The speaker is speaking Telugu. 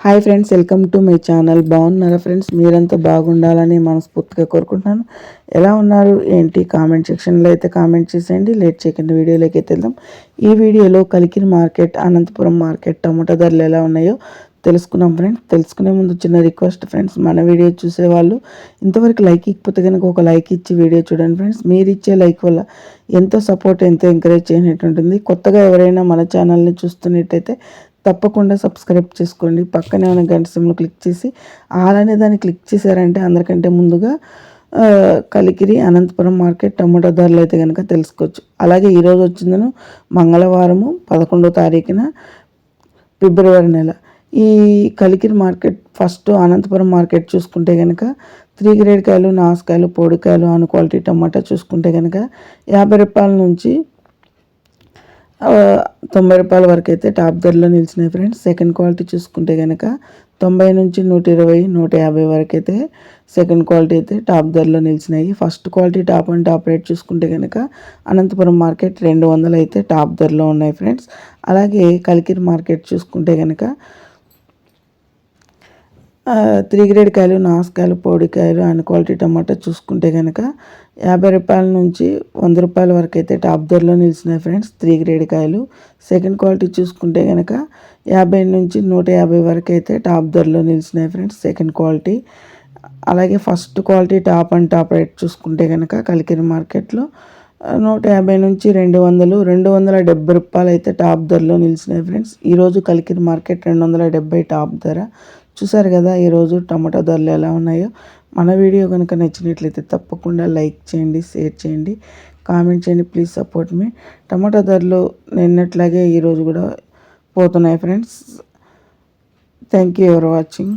Hi friends welcome to my channel. బాగున్నారా ఫ్రెండ్స్? మీరంతా బాగుండాలని మనస్ఫూర్తిగా కోరుకుంటున్నాను. ఎలా ఉన్నారు? ఏంటి? కామెంట్ సెక్షన్లో అయితే కామెంట్ చేసేయండి. లేట్ చేయకుండా వీడియోలోకి అయితే వెళ్దాం. ఈ వీడియోలో కలికిరి మార్కెట్ అనంతపురం మార్కెట్ టమాటా ధరలు ఎలా ఉన్నాయో తెలుసుకున్నాం ఫ్రెండ్స్. తెలుసుకునే ముందు చిన్న రిక్వెస్ట్ ఫ్రెండ్స్ మన వీడియో చూసేవాళ్ళు ఇంతవరకు లైక్ ఇకపోతే కనుక ఒక లైక్ ఇచ్చి వీడియో చూడండి ఫ్రెండ్స్. మీరు ఇచ్చే లైక్ వల్ల ఎంతో సపోర్ట్ ఎంతో ఎంకరేజ్ చేయనట్టు ఉంటుంది. కొత్తగా ఎవరైనా మన ఛానల్ని చూస్తున్నట్టయితే తప్పకుండా సబ్స్క్రైబ్ చేసుకోండి. పక్కనే ఉన్న గంట సిమ్లో క్లిక్ చేసి అలానే దాన్ని క్లిక్ చేశారంటే అందరికంటే ముందుగా కలికిరి అనంతపురం మార్కెట్ టమాటో ధరలు అయితే కనుక తెలుసుకోవచ్చు. అలాగే ఈరోజు వచ్చిందను మంగళవారము పదకొండో తారీఖున ఫిబ్రవరి నెల. ఈ Kalikiri market first Anantapur market చూసుకుంటే కనుక త్రీ గ్రేడ్ కాయలు నాసుకాయలు పొడికాయలు అను క్వాలిటీ టమాటా చూసుకుంటే కనుక యాభై రూపాయల నుంచి తొంభై రూపాయల వరకు అయితే టాప్ ధరలో నిలిచినాయి ఫ్రెండ్స్. సెకండ్ క్వాలిటీ చూసుకుంటే కనుక తొంభై నుంచి నూట ఇరవై నూట యాభై వరకు అయితే సెకండ్ క్వాలిటీ అయితే టాప్ ధరలో నిలిచినాయి. First quality top and top rate చూసుకుంటే కనుక అనంతపురం మార్కెట్ రెండు వందలు అయితే టాప్ ధరలో ఉన్నాయి ఫ్రెండ్స్. అలాగే కలికిరి మార్కెట్ చూసుకుంటే కనుక త్రీ గ్రేడ్ కాయలు నాసుకాయలు పొడికాయలు అండ్ క్వాలిటీ టమాటా చూసుకుంటే కనుక యాభై రూపాయల నుంచి వంద రూపాయల వరకు అయితే టాప్ ధరలో నిలిచినాయి ఫ్రెండ్స్ త్రీ గ్రేడ్ కాయలు. సెకండ్ క్వాలిటీ చూసుకుంటే కనుక యాభై నుంచి నూట యాభై వరకు అయితే టాప్ ధరలో నిలిచినాయి ఫ్రెండ్స్ సెకండ్ క్వాలిటీ. అలాగే first quality top and top rate చూసుకుంటే కనుక కలికిరి మార్కెట్లో నూట యాభై నుంచి రెండు వందలు రెండు వందల డెబ్బై రూపాయలు అయితే టాప్ ధరలో నిలిచినాయి ఫ్రెండ్స్. ఈరోజు కలికిరి మార్కెట్ రెండు వందల డెబ్బై టాప్ ధర. చూసారు కదా ఈరోజు టమాటా ధరలు ఎలా ఉన్నాయో. మన వీడియో కనుక నచ్చినట్లయితే తప్పకుండా లైక్ చేయండి షేర్ చేయండి కామెంట్ చేయండి ప్లీజ్ సపోర్ట్ మీ. టమాటా ధరలు నిన్నట్లాగే ఈరోజు కూడా పోతున్నాయి friends. Thank you ever watching.